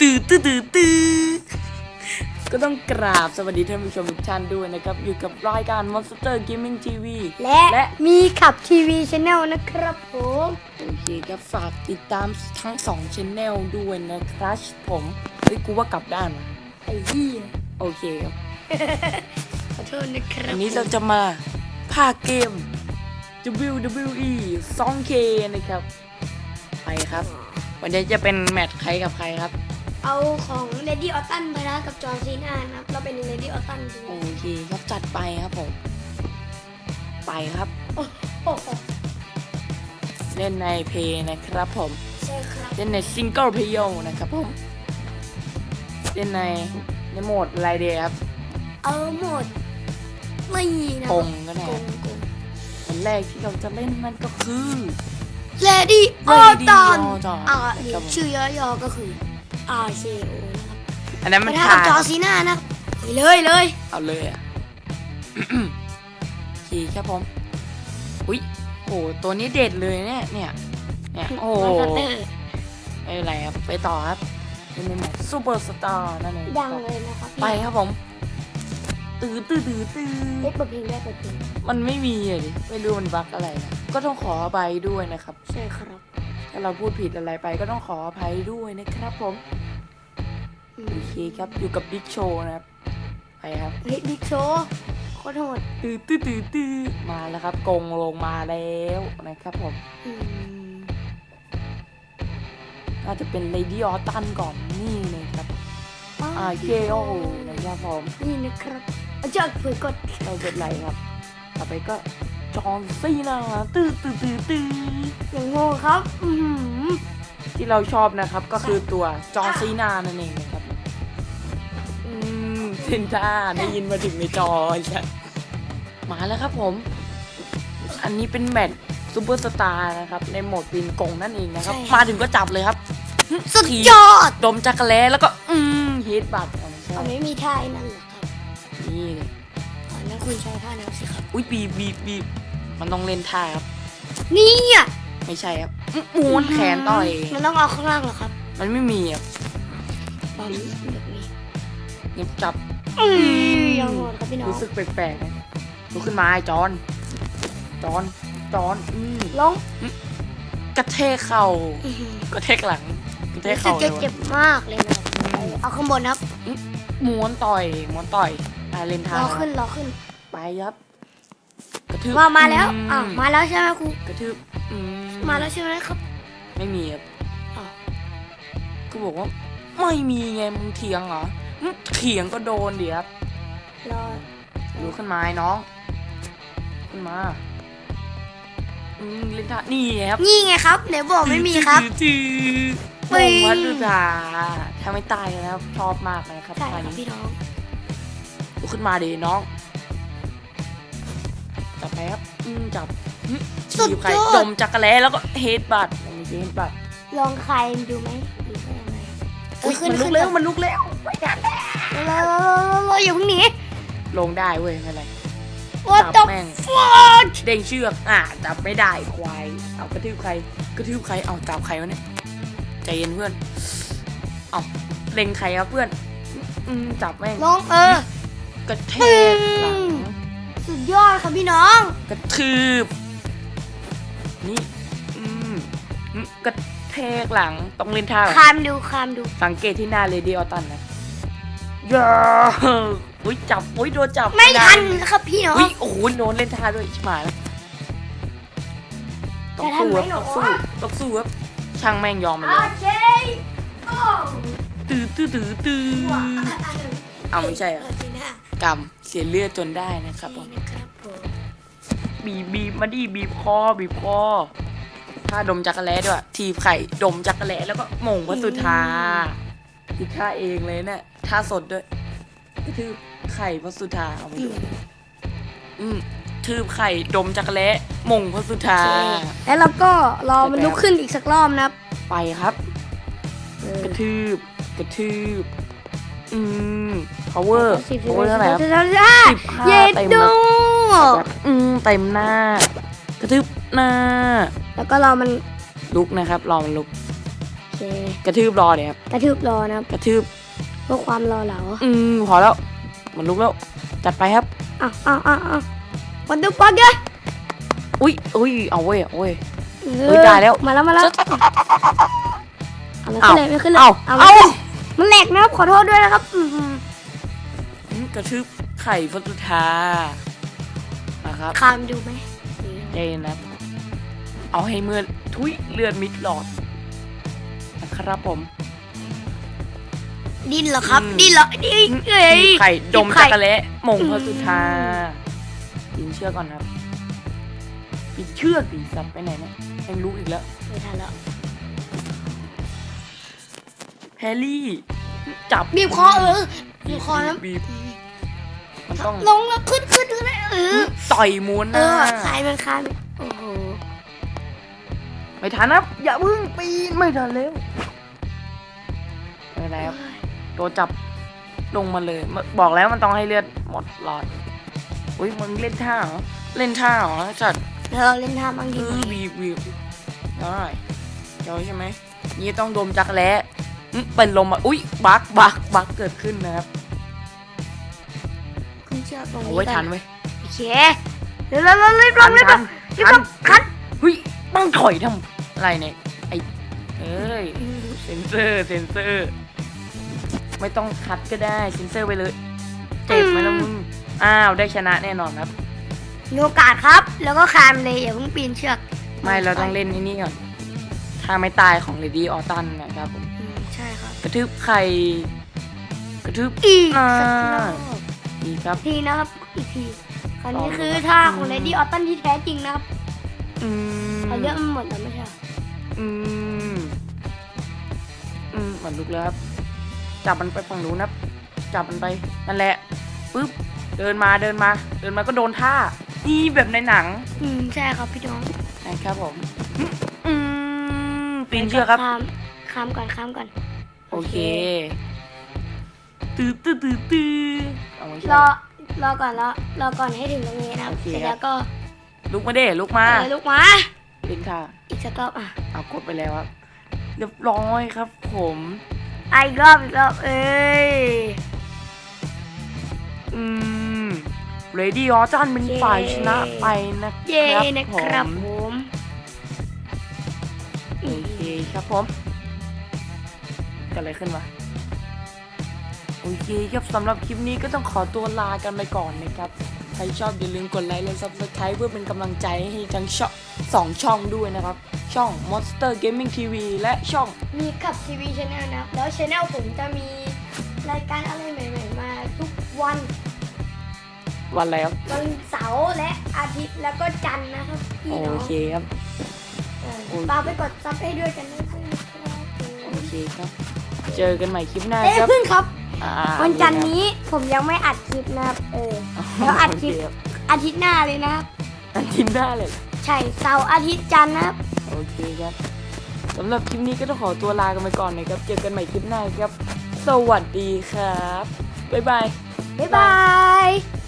ตื้อตื้อตื้อตื้อก็ต้องกราบสวัสดีท่านผู้ชมทุกท่านด้วยนะครับ อยู่กับรายการ Monster Gaming TV และและมีขับทีวีช n แนลนะครับผมโอเคครับฝากติดตามทั้งสองช anel ด้วยนะครับผมเฮ้ยกูว่ากลับด้านว่ะไอ้เหี้ยโอเคครับขอโทษนะครับอันนี้เราจะมาภาคเกม WWE 2K นะครับ ไปครับ วันนี้จะเป็นแมตช์ใครกับใครครับ เอาของเลดี้ออตตันไปนะกับจอร์ซีนานะครับ เราเป็นเลดี้ออตตันดูโอเคครับจัดไปครับผม ไปครับโอ้โหเล่นในเพย์นะครับผมใช่ครับเล่นในซิงเกิลเพย์นะครับผมเล่นในในโหมดอะไรเดียครับ เอาหมดไม่นะกงก็ได้กงกงวันแรกที่เราจะเล่นมันก็คือเลดี้ออต Lady ตัน Orton อ่าครับเดี๋ยวผ มชื่อย่อๆก็คือ RCO นะครับอันนั้นไปมันท้าถ่ากับยจอร์ซีนานะครับไปเลยเลยเอาเลยอะ ขี่ครับผม อุ้ยโหตัวนี้เด็ดเลยเนี่ยเนี่ย เนี่ย โอ้โหมาสเตอร์ไม่เป็นไรครับ ไปต่อครับเป็นในแมตช์ซูเปอร์สตาร์นั่นเองดังเลยนะครับไปครับผม ตื้อตื้อตื้อตื้อ เล็กเปิดเพลงได้เปิดเพลงมันไม่มีอะดิ ไม่รู้มันบั๊กอะไรนะ ก็ต้องขออภัยด้วยนะครับ ใช่ครับ ถ้าเราพูดผิดอะไรไปก็ต้องขออภัยด้วยนะครับผมอืม โอเคครับอยู่กับบิ๊กโชว์นะครับไปครับเฮ้ยบิ๊กโชว์โคตรโหดตื้อตื้อตื้อตื้อมาแล้วครับกงลงมาแล้วนะครับผมอืมน่าจะเป็นเลดี้ออตันก่อนนี่เลยครับ RKO นะครับผมนี่นะครับเอาจอดเผื่อกดไม่เป็นไรครับ ต่อไปก็จอห์นซีนาตื้อตื้อตื้อตื้ออย่างโง่ครับ อือหือที่เราชอบนะครับก็คือตัวจอห์นซีนานั่นเองนะครับอืม เซนท่าได้ยินมาถึงในจอแล้วมาแล้วครับผม อันนี้เป็นแมตช์ซูเปอร์สตาร์นะครับ ในโหมดปีนกงนั่นเองนะครับมาถึงก็จับเลยครับสุดยอดดมจักรแล้แล้วก็ อืมฮิตบัตรเอาไม่ใช่เอาไม่มีท่าไอ้นั่นเหรอครับนี่เลยอ๋อนั่นคุณใช้ท่านั้นสิครับ อุ้ยบีบบีบบีบมันต้องเล่นท่าครับ นี่อะไม่ใช่ครับอื้อม้วนแขนต่อย มันต้องเอาข้างล่างเหรอครับมันไม่มีครับ ตอนนี้แบบนี้ เงียบจับ อืมยังโหดครับพี่น้องรู้สึกแปลกๆนะลุกขึ้นมาไอ้จอน จอน จอนอืมลงกระเทกเข่าอื้อหือกระเทกหลัง กระเทกรู้สึเข่ากเลจะยวะเจ็บมากเลยนะครับเอาข้างบนครับม้วนต่อยม้วนต่อยอ่าเล่นท่ารอขึ้นรอขึ้นไปครับ กระทืบว่ามาแล้วอือ่าวมาแล้วใช่ไหมครูกระทืบอืมมาแล้วใช่ไหมครับ ไม่มีครับอ้าวก็บอกว่า ไม่มีไงมึงเถียงเหรออืม เถียงก็โดนเดี๋ยวครับรอลุกขึ้นมาไอ้น้อง ขึ้นมาอืมเล่นท่านี่ไงครับนี่ไงครับเดี๋ยวบอกไม่มีครับจืดปึ้วงงวัดดุจาถ้าไม่ตายนะครับชอบมากเลยครับใช่คท่ารับนี้พี่น้องลุกขึ้นมาดิน้อง จับไปครับอืมจับอืมสุดถีบใครยอดดมจักรแล้แล้วก็เฮดบัตไม่ใช่เฮดบัตลองใครดูไหมหรือว่ายังไงเออุ้อยขึ้นมันลุขึ้กนแล้วมันลุกแล้วไม่ทันแล้วเราเราเราอย่าเพิ่งหนีลงได้เว้ยไม่เป็นไร What จั the บแม่ง fuck เด้งเชือกอะจับไม่ได้ควายเอากระทืบใครกระทืบใครเอาจับใครวะเนี่ยใจเย็นเพื่อนเอาเล็งใครครับเพื่อนอืมจับแม่งลองเออกระเทกหลังสุดยอดครับพี่น้อง กระทืบนี่อืมอืมกระ เทกหลังต้องเล่นท่าคามดูคามดู สังเกตที่หน้าเลดี้ออตันนะยาอุ้ยจับอุ้ยโดนจับไม่ทันด้ครับพี่น้องอุ้ยโอ้โหโดนเล่นท่าด้วยชิบหายแล้วต้องสู้ครับจะทันไหมต้องหรอสู้ต้องสู้ครับช่างแม่งยอมไปเลโอยเคโอ้ตื้อตื้อตื้อตื้อเอาไม่ใช่เหรเออะอจริงนะกำเสียเลือดจนได้นะครับผมนี่นะครับผมบีบบีบมาดิบีบคอบีบคอ ถ้าดมจักรแล้ด้วย ทีบไข่ดมจักรแล้แล้วก็หม่งพระสุธาที่ท่าเองเลยเนี่ยท่าสดด้วยกระทืบไข่พระสุธาเอาไปอืดูมอืมทืบไข่ดมจักรแล้หม่งพระสุธาแล้วเราก็รอมันลุกขึ้นอีกสักรอบนะครับ ไปครับเออกระทืบกระทืบอืม power สิบ power เท่าไหร่ครับสิบห้าสิบห้าเย็ดเต็มดูแบบอืมเต็มหน้ากระทืบห น้าแล้วก็รอมันลุกนะครับรอมันลุกโอเคเคกระทืบรอเนี่ยครับกระทืบรอนะครับกระทืบเพื่อความรอเหลาอืมพอแล้วมันลุกแล้วจัดไปครับอ้าวอ้าวอ้าวอ้าววันดูปักเกอุ้ยอุ้ยเอาเว้ยเอาเว้ยเอเฮ้ยได้แล้วมาแล้วมาแล้วเอาไม่ขึ้นเลยไม่ขึ้นเลยเอาเอาเอาไม่ขึ้นมันแหลกนะครับขอโทษด้วยนะครับอืมอืมกระทืบไข่ฟัตุธานะครับคามดูไหมใจเย็นนะ เอาให้เมื่อทุยเลือดมิดหลอดนะครับผม ดินเหรอครับ อืม ดินเหรอดินเอ้ย ไข่ดมไข่ จักระเละหมงอืมพระสุธาปินเชือกก่อนครับปินเชือกดิสัตว์ไปไหนเนี่ยยังรู้อีกแล้ว ไม่ทันแล้วแฮร์รี่ จับบีบคอเออบีบคอนะบีบมันต้องลงแล้วขึ้นขึ้นขึ้นเออ ต่อยม้วนเอนะอคลายมันคลายมันโอ้โห ไม่ทันนะอย่าเพิ่งปีนไม่ทันแล้วไม่เป็นไรครับโดนจับลงมาเลยมาบอกแล้วมันต้องให้เลือดหมดหลอดอุ้ยมึงเล่นท่าเหรอเล่นท่าเหรอจัดเดี๋ยวเราเล่นท่าบางเอทีอบีบบีบได้เดี๋ยวใช่ไหมนี่ต้องดมจักรแล้อื้อเป็นลมอะอุ้ยบักบักบักเกิดขึ้นนะครับขึ้นเชือกตรงนี้โอ้ยก่ทันเว้ยโอเคเดี๋ยวเราเรารีบลทังนรีบลทันงรีบทัลนงคัดเฮ้ย ต้องถอยทำอะไรเนี่ยไอเอ้ยเซนเซอร์เซนเซอร์ ไม่ต้องคัดก็ได้เซนเซอร์ไปเลย เจ็บไหมล่ะมึงอ้าวได้ชนะแน่นอนครับ มีโอกาสครับ แล้วก็คลานเลยอย่าเพิ่งปีนเชือกไม่เราต้องเล่นนี่นี่ก่อนถ้าไม่ตายของเลดี้ออตันนะครับผมอืมใช่ครับ กระทืบไข่กระทืบอีกอ่าสักรอบดีครับ ทีนะครับ อีกที คราวนี้ลองดูคือครับท่าของเลดี้ออตตันที่แท้จริงนะครับ อืมเอาเลือดมันหมดแล้วไม่ใช่เหรออืม อืมเหมือนลุกแล้วครับ จับมันไปฝั่งนู้นนะครับ จับมันไปนั่นแหละปึ๊บเดินมาเดินมา เดินมาก็โดนท่า นี่แบบในหนังอืมใช่ครับพี่น้องนะครับผม อืมปีนเชือกครับ ข้ามข้ามก่อนข้ามก่อน โอเค ตื้อตื้อตื้อตื้อเอาไม่ใช่รอ รอก่อนรอรอก่อนให้ถึงตรงนี้นะครับ โอเคเสร็จแล้วก็ ลุกมาเด้ลุกมาเออลูกหมาเล่นท่าอีกสักรอบอะเอากดไปแล้วครับ เรียบร้อยครับ ผมอะอีกรอบอีกรอบเอ้ยอืมเรดี้ออจันเป็นเย้ฝ่ายชนะไปนะเย้ครับนะครับผมผมโอเคครับผมเกิดอะไรขึ้นวะโอเคครับสำหรับคลิปนี้ก็ต้องขอตัวลากันไปก่อนนะครับใครชอบอย่าลืมกดไลค์และ subscribe เพื่อเป็นกำลังใจให้ทั้งช่องสองช่องด้วยนะครับ ช่อง Monster Gaming TV และช่อง มีขับทีวีช anel นะครับ แล้วช anel ผมจะมีรายการอะไรใหม่ๆมาทุกวันวันแล้ววันเสาร์และอาทิตย์แล้วก็จันทร์นะครับพี่โอน้องเคครับ เออโอเค ฝากไปกดซับให้ด้วยกันด้วยนะครับโอเคครับ เจอกันใหม่คลิปหน้าเอ้ยครับ เพิ่งครับอ่า วันจันทร์นี้ผมยังไม่อัดคลิปนะครับเออแล้วอัดคลิปโเครับอาทิตย์หน้าเลยนะครับอาทิตย์หน้าเลยเหรอใช่เสาร์อาทิตย์จันทร์นะครับ โอเคครับสำหรับคลิปนี้ก็ต้องขอตัวลากันไปก่อนนะครับ เจอกันใหม่คลิปหน้าครับ สวัสดีครับ บ๊ายบาย บ๊ายบาย